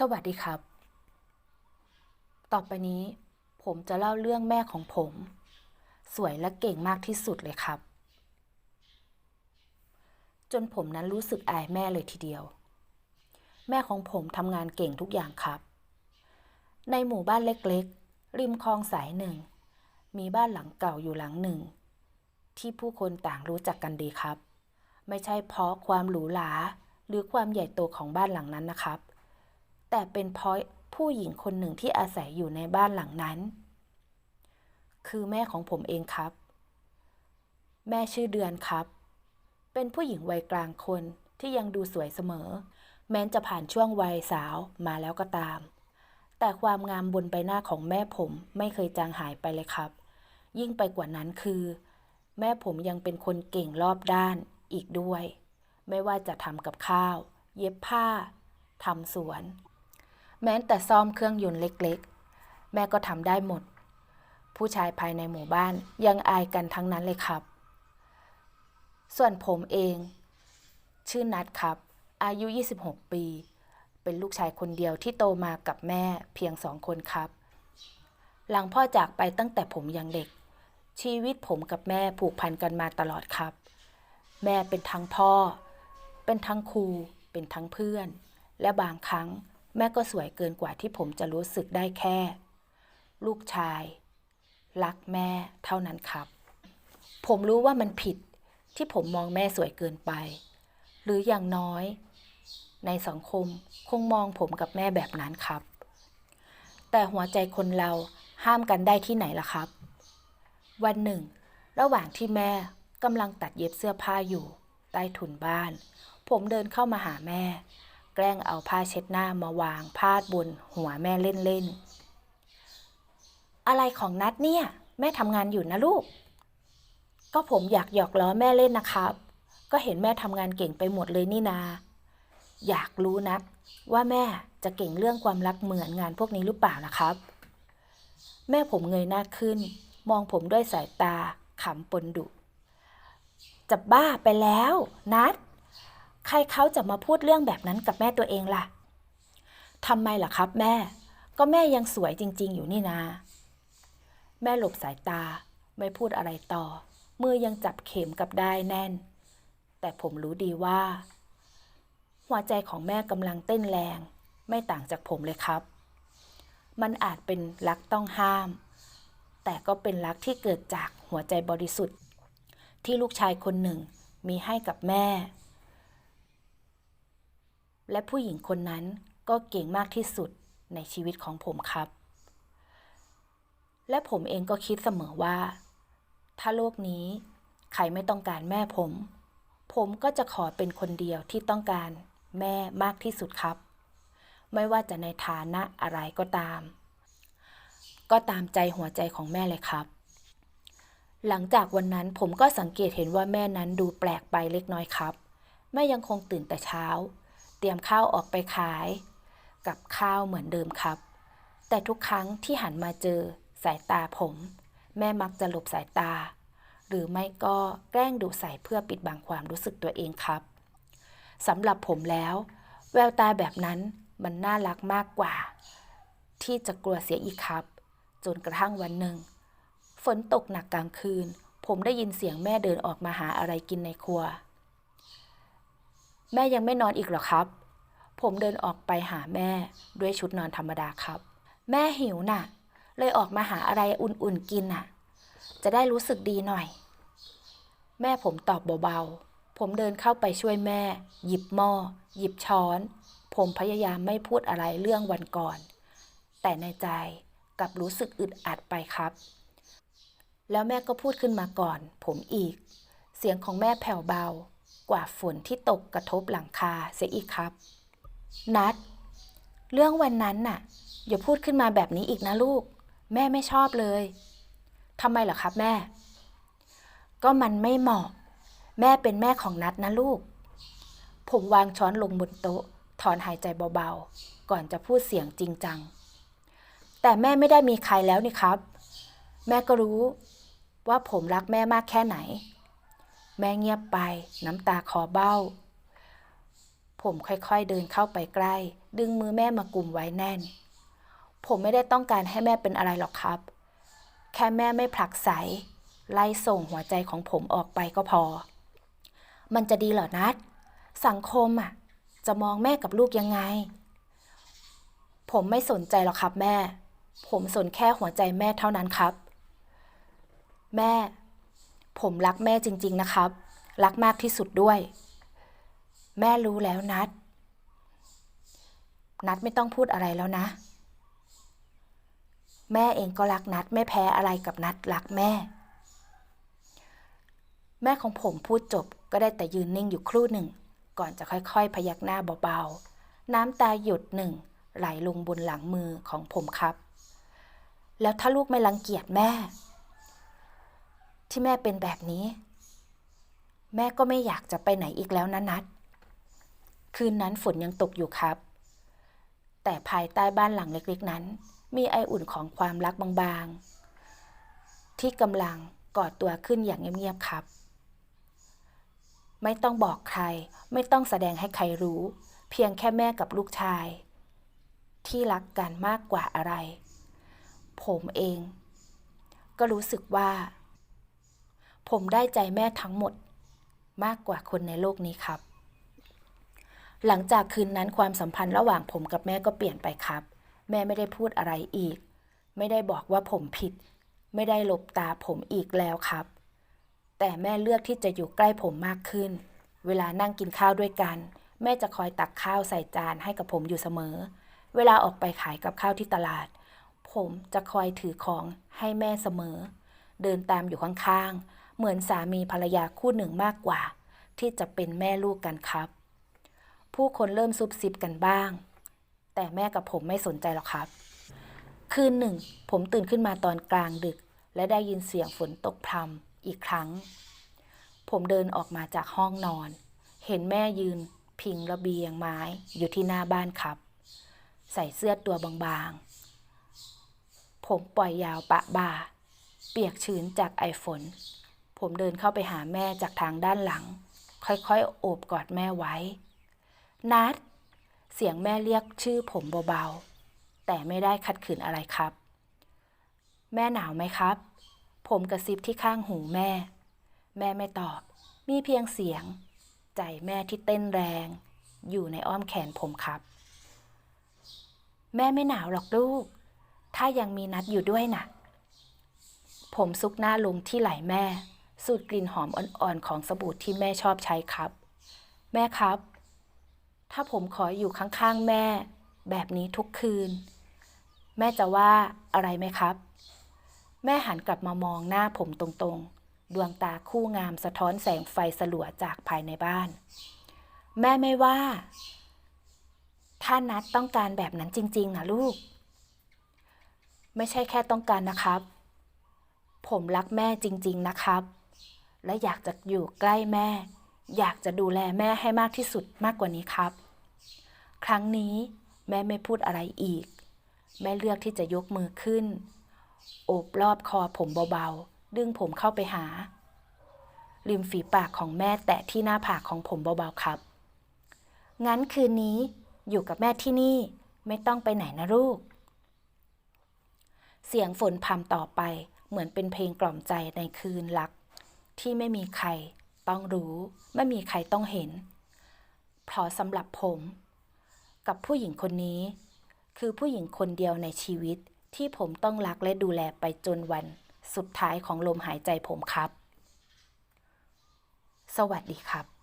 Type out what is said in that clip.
สวัสดีครับ ต่อไปนี้ผมจะเล่าเรื่องแม่ของผม สวยและเก่งมากที่สุดเลยครับ จนผมนั้นรู้สึกอายแม่เลยทีเดียว แม่ของผมทำงานเก่งทุกอย่างครับ ในหมู่บ้านเล็กๆ ริมคลองสายหนึ่ง มีบ้านหลังเก่าอยู่หลังหนึ่ง ที่ผู้คนต่างรู้จักกันดีครับ ไม่ใช่เพราะความหรูหราหรือความใหญ่โตของบ้านหลังนั้นนะครับ แต่เป็นเพราะผู้หญิงคนหนึ่งที่อาศัยอยู่ในบ้านหลังนั้น คือแม่ของผมเองครับ แม่ชื่อเดือนครับ เป็นผู้หญิงวัยกลางคนที่ยังดูสวยเสมอ แม้จะผ่านช่วงวัยสาวมาแล้วก็ตาม แต่ความงามบนใบหน้าของแม่ผมไม่เคยจางหายไปเลยครับ ยิ่งไปกว่านั้นคือ แม่ผมยังเป็นคนเก่งรอบด้านอีกด้วย ไม่ว่าจะทำกับข้าว เย็บผ้าทำสวน แม้แต่ซ่อมเครื่องยนต์เล็กๆ แม่ก็ทำได้หมด ผู้ชายภายในหมู่บ้านยังอายกันทั้งนั้นเลยครับ ส่วนผมเอง ชื่อนัดครับ อายุ 26 ปี เป็นลูกชายคนเดียวที่โตมากับแม่เพียงสองคนครับ หลังพ่อจากไปตั้งแต่ผมยังเด็ก ชีวิตผมกับแม่ผูกพันกันมาตลอดครับ แม่เป็นทั้งพ่อ เป็นทั้งครู เป็นทั้งเพื่อน และบางครั้ง แม่ก็สวยเกินกว่าที่ผมจะรู้สึกได้แค่ ลูกชาย รักแม่เท่านั้นครับ ผมรู้ว่ามันผิดที่ผมมองแม่สวยเกินไป หรืออย่างน้อย ในสังคมคงมองผมกับแม่แบบนั้นครับ แต่หัวใจคนเราห้ามกันได้ที่ไหนล่ะครับ วันหนึ่ง ระหว่างที่แม่กำลังตัดเย็บเสื้อผ้าอยู่ ใต้ถุนบ้าน ผมเดินเข้ามาหาแม่ แกล้งเอาผ้าเช็ดหน้ามาวางพาดบนหัวแม่เล่นๆ อะไรของนัดเนี่ย แม่ทำงานอยู่นะลูก ก็ผมอยากหยอกล้อแม่เล่นนะครับ ก็เห็นแม่ทำงานเก่งไปหมดเลยนี่นา อยากรู้นักว่าแม่จะเก่งเรื่องความรักเหมือนงานพวกนี้หรือเปล่านะครับ แม่ผมเงยหน้าขึ้น มองผมด้วยสายตาขำปนดุจะบ้าไปแล้ว นัด ใครเขาจะมาพูดเรื่องแบบนั้นกับแม่ตัวเองล่ะทำไมล่ะครับแม่ ก็แม่ยังสวยจริง ๆ อยู่นี่นา แม่หลบสายตาไม่พูดอะไรต่อ มือยังจับเข็มกับได้แน่น แต่ผมรู้ดีว่า หัวใจของแม่กำลังเต้นแรง ไม่ต่างจากผมเลยครับ มันอาจเป็นรักต้องห้าม แต่ก็เป็นรักที่เกิดจากหัวใจบริสุทธิ์ ที่ลูกชายคนหนึ่งมีให้กับแม่ และผู้หญิงคนนั้นก็เก่งมากที่สุดในชีวิตของผมครับ และผมเองก็คิดเสมอว่า ถ้าโลกนี้ใครไม่ต้องการแม่ผม ผมก็จะขอเป็นคนเดียวที่ต้องการแม่มากที่สุดครับ ไม่ว่าจะในฐานะอะไรก็ตาม ก็ตามใจหัวใจของแม่เลยครับ หลังจากวันนั้นผมก็สังเกตเห็นว่าแม่นั้นดูแปลกไปเล็กน้อยครับ แม่ยังคงตื่นแต่เช้า ตรียมข้าวออกไปขาย กับข้าวเหมือนเดิมครับ แต่ทุกครั้งที่หันมาเจอสายตาผม แม่มักจะหลบสายตา หรือไม่ก็แกล้งดุใส่เพื่อปิดบังความรู้สึกตัวเองครับสำหรับผมแล้ว แววตาแบบนั้นมันน่ารักมากกว่า ที่จะกลัวเสียอีกครับ จนกระทั่งวันหนึ่ง ฝนตกหนักกลางคืน ผมได้ยินเสียงแม่เดินออกมาหาอะไรกินในครัว แม่ยังไม่นอนอีกหรอครับ ผมเดินออกไปหาแม่ด้วยชุดนอนธรรมดาครับ แม่หิวน่ะ เลยออกมาหาอะไรอุ่นๆกินน่ะ จะได้รู้สึกดีหน่อย แม่ผมตอบเบาๆ ผมเดินเข้าไปช่วยแม่ หยิบหม้อ หยิบช้อน ผมพยายามไม่พูดอะไรเรื่องวันก่อน แต่ในใจกลับรู้สึกอึดอัดไปครับ แล้วแม่ก็พูดขึ้นมาก่อน ผมอีก เสียงของแม่แผ่วเบา กว่าฝนที่ตกกระทบหลังคาเสียอีกครับ นัด เรื่องวันนั้นน่ะ อย่าพูดขึ้นมาแบบนี้อีกนะลูก แม่ไม่ชอบเลยทำไมเหรอครับแม่ ก็มันไม่เหมาะ แม่เป็นแม่ของนัดนะลูก ผมวางช้อนลงบนโต๊ะ ถอนหายใจเบาๆ ก่อนจะพูดเสียงจริงจัง แต่แม่ไม่ได้มีใครแล้วนี่ครับ แม่ก็รู้ว่าผมรักแม่มากแค่ไหน แม่เงียบไป น้ำตาคอเบ้า ผมค่อยๆเดินเข้าไปใกล้ ดึงมือแม่มากลุ่มไว้แน่น ผมไม่ได้ต้องการให้แม่เป็นอะไรหรอกครับ แค่แม่ไม่ผลักไส ไล่ส่งหัวใจของผมออกไปก็พอ มันจะดีเหรอนัด สังคมอะ จะมองแม่กับลูกยังไง ผมไม่สนใจหรอกครับแม่ ผมสนแค่หัวใจแม่เท่านั้นครับ แม่ ผมรักแม่จริง ๆนะครับ รักมากที่สุดด้วย แม่รู้แล้วนัด นัดไม่ต้องพูดอะไรแล้วนะ แม่เองก็รักนัดไม่แพ้อะไรกับนัดรักแม่ แม่ของผมพูดจบก็ได้แต่ยืนนิ่งอยู่ครู่หนึ่ง ก่อนจะค่อยๆ พยักหน้าเบาๆ น้ำตาหยดหนึ่งไหลลงบนหลังมือของผมครับ แล้วถ้าลูกไม่รังเกียจแม่ ที่แม่เป็นแบบนี้ แม่ก็ไม่อยากจะไปไหนอีกแล้วนะนัด คืนนั้นฝนยังตกอยู่ครับ แต่ภายใต้บ้านหลังเล็กๆนั้น มีไออุ่นของความรักบางๆ ที่กำลังกอดตัวขึ้นอย่างเงียบๆครับ ไม่ต้องบอกใคร ไม่ต้องแสดงให้ใครรู้ เพียงแค่แม่กับลูกชาย ที่รักกันมากกว่าอะไร ผมเอง ก็รู้สึกว่า ผมได้ใจแม่ทั้งหมด มากกว่าคนในโลกนี้ครับ หลังจากคืนนั้นความสัมพันธ์ระหว่างผมกับแม่ก็เปลี่ยนไปครับ แม่ไม่ได้พูดอะไรอีก ไม่ได้บอกว่าผมผิด ไม่ได้หลบตาผมอีกแล้วครับ แต่แม่เลือกที่จะอยู่ใกล้ผมมากขึ้น เวลานั่งกินข้าวด้วยกัน แม่จะคอยตักข้าวใส่จานให้กับผมอยู่เสมอ เวลาออกไปขายกับข้าวที่ตลาด ผมจะคอยถือของให้แม่เสมอ เดินตามอยู่ข้างๆ เหมือนสามีภรรยาคู่หนึ่งมากกว่า ที่จะเป็นแม่ลูกกันครับ ผู้คนเริ่มซุบซิบกันบ้าง แต่แม่กับผมไม่สนใจหรอกครับ คืนหนึ่ง ผมตื่นขึ้นมาตอนกลางดึก และได้ยินเสียงฝนตกพรำอีกครั้ง ผมเดินออกมาจากห้องนอน เห็นแม่ยืน พิงระเบียงไม้อยู่ที่หน้าบ้านครับ ใส่เสื้อตัวบางๆผมปล่อยยาวปะบ่า เปียกชื้นจากไอฝน ผมเดินเข้าไปหาแม่จากทางด้านหลัง ค่อยๆ โอบกอดแม่ไว้ นัด เสียงแม่เรียกชื่อผมเบาๆ แต่ไม่ได้ขัดขืนอะไรครับ แม่หนาวไหมครับ ผมกระซิบที่ข้างหูแม่ แม่ไม่ตอบ มีเพียงเสียง ใจแม่ที่เต้นแรง อยู่ในอ้อมแขนผมครับ แม่ไม่หนาวหรอกลูก ถ้ายังมีนัดอยู่ด้วยนะ่ะผมซุกหน้าลงที่ไหล่แม่ สูดกลิ่นหอมอ่อนๆของสบู่ที่แม่ชอบใช้ครับ แม่ครับ ถ้าผมขออยู่ข้างๆแม่ แบบนี้ทุกคืน แม่จะว่าอะไรไหมครับ แม่หันกลับมามองหน้าผมตรงๆ ดวงตาคู่งามสะท้อนแสงไฟสลัวจากภายในบ้าน แม่ไม่ว่า ถ้านัดต้องการแบบนั้นจริงๆนะลูก ไม่ใช่แค่ต้องการนะครับผมรักแม่จริง ๆ นะครับ และอยากจะอยู่ใกล้แม่ อยากจะดูแลแม่ให้มากที่สุดมากกว่านี้ครับ ครั้งนี้แม่ไม่พูดอะไรอีก แม่เลือกที่จะยกมือขึ้น โอบรอบคอผมเบาๆ ดึงผมเข้าไปหา ริมฝีปากของแม่แตะที่หน้าผากของผมเบาๆครับ งั้นคืนนี้อยู่กับแม่ที่นี่ไม่ต้องไปไหนนะลูก เสียงฝนพำต่อไปเหมือนเป็นเพลงกล่อมใจในคืนรัก ที่ไม่มีใครต้องรู้ ไม่มีใครต้องเห็น เพราะสำหรับผม กับผู้หญิงคนนี้ คือผู้หญิงคนเดียวในชีวิตที่ผมต้องรักและดูแลไปจนวันสุดท้ายของลมหายใจผมครับ สวัสดีครับ